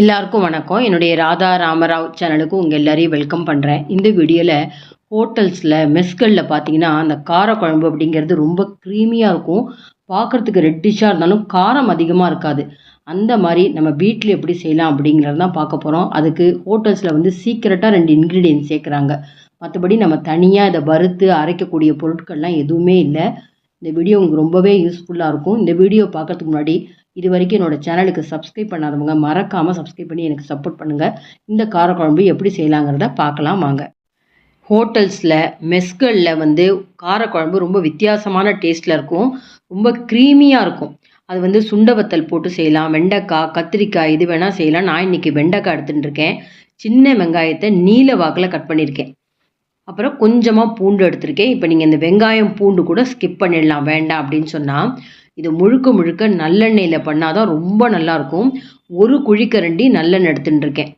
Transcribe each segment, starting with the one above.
எல்லாருக்கும் வணக்கம். என்னுடைய ராதா ராமராவ் சேனலுக்கு உங்கள் எல்லாரையும் வெல்கம் பண்ணுறேன் இந்த வீடியோவில் ஹோட்டல்ஸில் மெஸ்களில் பார்த்தீங்கன்னா அந்த காரக்குழம்பு அப்படிங்கிறது ரொம்ப க்ரீமியாக இருக்கும். பார்க்குறதுக்கு ரெட்டிஷாக இருந்தாலும் காரம் அதிகமாக இருக்காது. அந்த மாதிரி நம்ம வீட்டில் எப்படி செய்யலாம் அப்படிங்கிறது தான் பார்க்க போகிறோம் அதுக்கு ஹோட்டல்ஸில் வந்து சீக்கிரட்டாக ரெண்டு இன்க்ரீடியன்ட் சேர்க்குறாங்க. மற்றபடி நம்ம தனியாக இதை வறுத்து அரைக்கக்கூடிய பொருட்கள்லாம் எதுவுமே இல்லை. இந்த வீடியோ உங்களுக்கு ரொம்பவே யூஸ்ஃபுல்லாக இருக்கும். இந்த வீடியோ பார்க்கறதுக்கு முன்னாடி இது வரைக்கும் என்னோடய சேனலுக்கு சப்ஸ்கிரைப் பண்ணாதவங்க மறக்காமல் சப்ஸ்கிரைப் பண்ணி எனக்கு சப்போர்ட் பண்ணுங்கள் இந்த காரக்குழம்பு எப்படி செய்யலாங்கிறத பார்க்கலாம் வாங்க. ஹோட்டல்ஸில் மெஸ்களில் வந்து காரக்குழம்பு ரொம்ப வித்தியாசமான டேஸ்ட்டில் இருக்கும். ரொம்ப க்ரீமியாக இருக்கும். அது வந்து சுண்டவத்தல் போட்டு செய்யலாம். வெண்டைக்காய் கத்திரிக்காய் இது வேணால் செய்யலாம். நான் இன்றைக்கி வெண்டைக்காய் எடுத்துகிட்டு இருக்கேன். சின்ன வெங்காயத்தை நீல வாக்கில் கட் பண்ணியிருக்கேன். அப்புறம் கொஞ்சமாக பூண்டு எடுத்திருக்கேன். இப்போ நீங்கள் இந்த வெங்காயம் பூண்டு கூட ஸ்கிப் பண்ணிடலாம். வேண்டாம் அப்படின்னு சொன்னால் இது முழுக்க முழுக்க நல்லெண்ணெயில் பண்ணால் தான் ரொம்ப நல்லாயிருக்கும். ஒரு குழிக்கரண்டி நல்லெண்ணெய் எடுத்துட்டுருக்கேன்.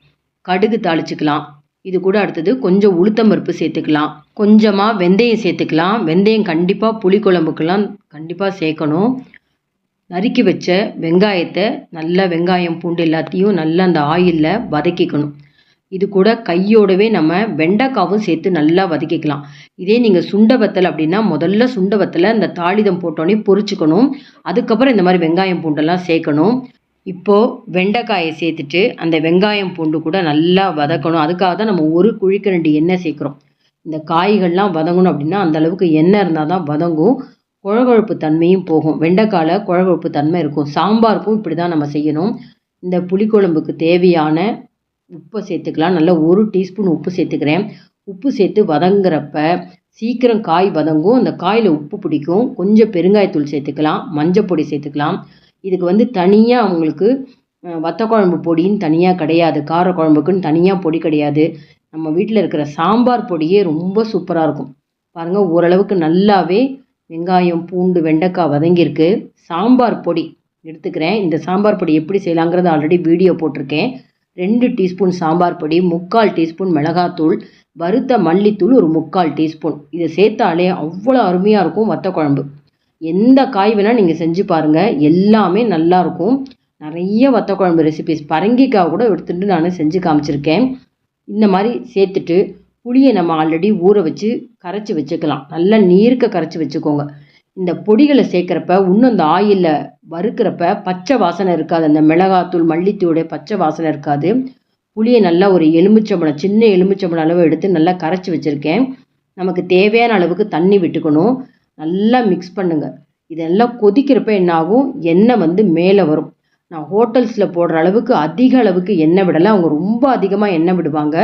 கடுகு தாளிச்சுக்கலாம். இது கூட அடுத்தது கொஞ்சம் உளுத்தம்பருப்பு சேர்த்துக்கலாம். கொஞ்சமாக வெந்தயம் சேர்த்துக்கலாம். வெந்தயம் கண்டிப்பாக புளிக்குழம்புக்கெல்லாம் கண்டிப்பாக சேர்க்கணும். நறுக்கி வச்ச வெங்காயத்தை நல்லா வெங்காயம் பூண்டு எல்லாத்தையும் நல்லா அந்த ஆயிலில் வதக்கிக்கணும். இது கூட கையோடவே நம்ம வெண்டைக்காவும் சேர்த்து நல்லா வதக்கிக்கலாம். இதே நீங்கள் சுண்ட வத்தல் அப்படின்னா முதல்ல சுண்ட வத்தலை இந்த தாளிதம் போட்டோன்னே பொறிச்சுக்கணும் அதுக்கப்புறம் இந்த மாதிரி வெங்காயம் பூண்டெல்லாம் சேர்க்கணும். இப்போது வெண்டைக்காயை சேர்த்துட்டு அந்த வெங்காயம் பூண்டு கூட நல்லா வதக்கணும். அதுக்காக தான் நம்ம ஒரு குழிக்கரண்டி எண்ணெய் சேர்க்குறோம். இந்த காய்கள்லாம் வதங்கணும் அப்படின்னா அந்த அளவுக்கு எண்ணெய் இருந்தால் தான் வதங்கும். குழகொழுப்பு தன்மையும் போகும். வெண்டைக்காயில் குழகொழுப்பு தன்மை இருக்கும். சாம்பாருக்கும் இப்படி தான் நம்ம செய்யணும். இந்த புளிக்குழம்புக்கு தேவையான உப்பை சேர்த்துக்கலாம். நல்லா ஒரு டீஸ்பூன் உப்பு சேர்த்துக்கிறேன். உப்பு சேர்த்து வதங்குறப்ப சீக்கிரம் காய் வதங்கும். அந்த காயில் உப்பு பிடிக்கும். கொஞ்சம் பெருங்காயத்தூள் சேர்த்துக்கலாம். மஞ்சப்பொடி சேர்த்துக்கலாம். இதுக்கு வந்து தனியாக அவங்களுக்கு வத்த குழம்பு பொடின்னு தனியாக கிடையாது. கார குழம்புக்குன்னு தனியாக பொடி கிடையாது. நம்ம வீட்டில் இருக்கிற சாம்பார் பொடியே ரொம்ப சூப்பராக இருக்கும். பாருங்கள் ஓரளவுக்கு நல்லாவே வெங்காயம் பூண்டு வெண்டைக்காய் வதங்கியிருக்கு. சாம்பார் பொடி எடுத்துக்கிறேன். இந்த சாம்பார் பொடி எப்படி செய்யலாங்கிறது ஆல்ரெடி வீடியோ போட்டிருக்கேன். ரெண்டு டீஸ்பூன் சாம்பார் பொடி முக்கால் டீஸ்பூன் மிளகாத்தூள் வறுத்த மல்லித்தூள் ஒரு முக்கால் டீஸ்பூன். இதை சேர்த்தாலே அவ்வளோ அருமையாக இருக்கும் வத்த குழம்பு. எந்த காய் வேணால் நீங்கள் செஞ்சு பாருங்கள் எல்லாமே நல்லாயிருக்கும் நிறைய வத்த குழம்பு ரெசிபிஸ் பரங்கிக்காய் கூட எடுத்துகிட்டு நான் செஞ்சு காமிச்சிருக்கேன். இந்த மாதிரி சேர்த்துட்டு புளியை நம்ம ஆல்ரெடி ஊற வச்சு கரைச்சி வச்சுக்கலாம். நல்லா நீருக்க கரைச்சி வச்சுக்கோங்க. இந்த பொடிகளை சேர்க்குறப்ப இன்னும் இந்த ஆயிலில் வறுக்கிறப்ப பச்சை வாசனை இருக்காது. அந்த மிளகாத்தூள் மல்லித்தூளுடைய பச்சை வாசனை இருக்காது. புளியை நல்லா ஒரு எலுமிச்சம்பழம் சின்ன எலுமிச்சம்பழம் அளவு எடுத்து நல்லா கரைச்சி வச்சுருக்கேன். நமக்கு தேவையான அளவுக்கு தண்ணி விட்டுக்கணும். நல்லா மிக்ஸ் பண்ணுங்கள் இதெல்லாம் கொதிக்கிறப்ப என்னாகும்? எண்ணெய் வந்து மேலே வரும். நான் ஹோட்டல்ஸில் போடுற அளவுக்கு அதிக அளவுக்கு எண்ணெய் விடலை. அவங்க ரொம்ப அதிகமாக எண்ணெய் விடுவாங்க.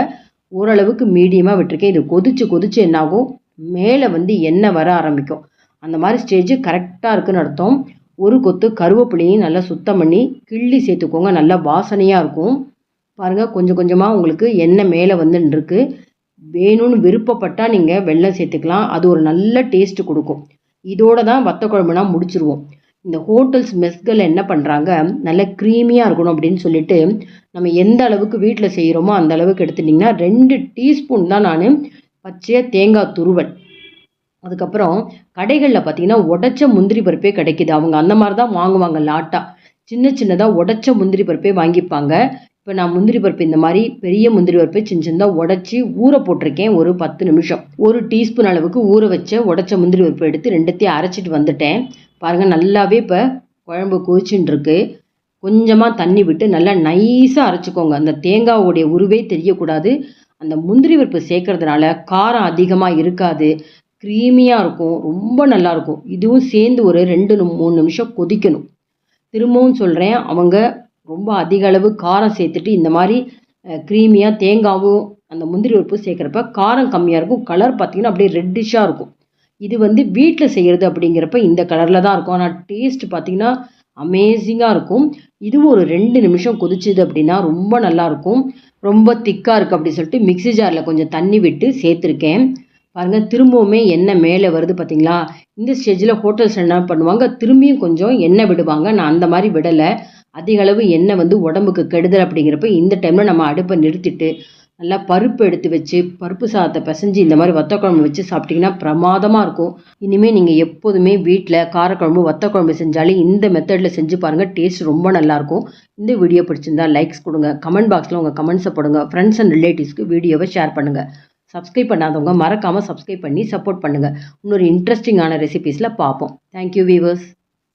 ஓரளவுக்கு மீடியமாக விட்டுருக்கேன். இது கொதிச்சு கொதிச்சு என்னாகும்? மேலே வந்து எண்ணெய் வர ஆரம்பிக்கும். அந்த மாதிரி ஸ்டேஜ் கரெக்டாக இருக்குன்னு அர்த்தம். ஒரு கொத்து கருவேப்பிலையும் நல்லா சுத்தம் பண்ணி கிள்ளி சேர்த்துக்கோங்க. நல்லா வாசனையாக இருக்கும். பாருங்கள் கொஞ்சம் கொஞ்சமாக உங்களுக்கு எண்ணெய் மேலே வந்துருக்கு வேணும்னு விருப்பப்பட்டால் நீங்கள் வெள்ளம் சேர்த்துக்கலாம். அது ஒரு நல்ல டேஸ்ட்டு கொடுக்கும். இதோட தான் வத்த குழம்புனா முடிச்சிருவோம். இந்த ஹோட்டல்ஸ் மெஸ்கள் என்ன பண்ணுறாங்க நல்ல க்ரீமியாக இருக்கணும் அப்படின்னு சொல்லிட்டு நம்ம எந்த அளவுக்கு வீட்டில் செய்கிறோமோ அந்த அளவுக்கு எடுத்துட்டிங்கன்னா ரெண்டு டீஸ்பூன் தான் நான் பச்சையாக தேங்காய் துருவல். அதுக்கப்புறம் கடைகளில் பார்த்தீங்கன்னா உடச்ச முந்திரி பருப்பே கிடைக்கிது. அவங்க அந்த மாதிரி தான் வாங்குவாங்க லாட்டா. சின்ன சின்னதாக உடச்ச முந்திரி பருப்பே வாங்கிப்பாங்க. இப்போ நான் முந்திரி பருப்பு இந்த மாதிரி பெரிய முந்திரி பருப்பை சின்ன சின்னதாக உடச்சி ஊற போட்டிருக்கேன் ஒரு பத்து நிமிஷம். ஒரு டீஸ்பூன் அளவுக்கு ஊற வச்ச உடச்ச முந்திரி பருப்பு எடுத்து ரெண்டுத்தையும் அரைச்சிட்டு வந்துட்டேன். பாருங்கள் நல்லாவே இப்போ குழம்பு கொதிச்சுன்னு இருக்கு கொஞ்சமாக தண்ணி விட்டு நல்லா நைஸாக அரைச்சிக்கோங்க. அந்த தேங்காவுடைய உருவே தெரியக்கூடாது. அந்த முந்திரி பருப்பு சேர்க்கறதுனால காரம் அதிகமாக இருக்காது. க்ரீமியாக இருக்கும் ரொம்ப நல்லாயிருக்கும் இதுவும் சேர்ந்து ஒரு ரெண்டு மூணு நிமிஷம் கொதிக்கணும். திரும்பவும் சொல்கிறேன் அவங்க ரொம்ப அதிக அளவு காரம் சேர்த்துட்டு இந்த மாதிரி க்ரீமியாக தேங்காவும் அந்த முந்திரி உறுப்பு சேர்க்குறப்ப காரம் கம்மியாக இருக்கும். கலர் பார்த்திங்கன்னா அப்படியே ரெட்டிஷாக இருக்கும். இது வந்து வீட்டில் செய்கிறது அப்படிங்கிறப்ப இந்த கலரில் தான் இருக்கும். ஆனால் டேஸ்ட் பார்த்திங்கன்னா அமேசிங்காக இருக்கும். இதுவும் ஒரு ரெண்டு நிமிஷம் கொதிச்சுது அப்படின்னா ரொம்ப நல்லாயிருக்கும் ரொம்ப திக்காக இருக்குது அப்படி சொல்லிட்டு மிக்சி ஜாரில் கொஞ்சம் தண்ணி விட்டு சேர்த்துருக்கேன். பாருங்கள் திரும்பவுமே எண்ணெய் மேலே வருது பார்த்தீங்களா இந்த ஸ்டேஜில் ஹோட்டல்ஸ் என்ன பண்ணுவாங்க? திரும்பியும் கொஞ்சம் எண்ணெய் விடுவாங்க. நான் அந்த மாதிரி விடலை. அதிக அளவு எண்ணெய் வந்து உடம்புக்கு கெடுதல் அப்படிங்கிறப்ப இந்த டைமில் நம்ம அடுப்பை நிறுத்திட்டு நல்லா பருப்பு எடுத்து வச்சு பருப்பு சாதத்தை பிசைஞ்சு இந்த மாதிரி வத்த குழம்பு வச்சு சாப்பிட்டிங்கன்னா பிரமாதமாக இருக்கும். இனிமேல் நீங்கள் எப்போதுமே வீட்டில் காரக்குழம்பு வத்த குழம்பு செஞ்சாலே இந்த மெத்தடில் செஞ்சு பாருங்கள் டேஸ்ட் ரொம்ப நல்லாயிருக்கும் இந்த வீடியோ பிடிச்சிருந்தா லைக்ஸ் கொடுங்க. கமெண்ட் பாக்ஸில் உங்கள் கமெண்ட்ஸை போடுங்க. ஃப்ரெண்ட்ஸ் அண்ட் ரிலேட்டிவ்ஸ்க்கு வீடியோவை ஷேர் பண்ணுங்கள் சப்ஸ்கிரைப் பண்ணாதவங்க மறக்காமல் சப்ஸ்கிரைப் பண்ணி சப்போர்ட் பண்ணுங்கள் இன்னொரு இன்ட்ரெஸ்டிங்கான ரெசிபீஸில் பார்ப்போம். Thank you viewers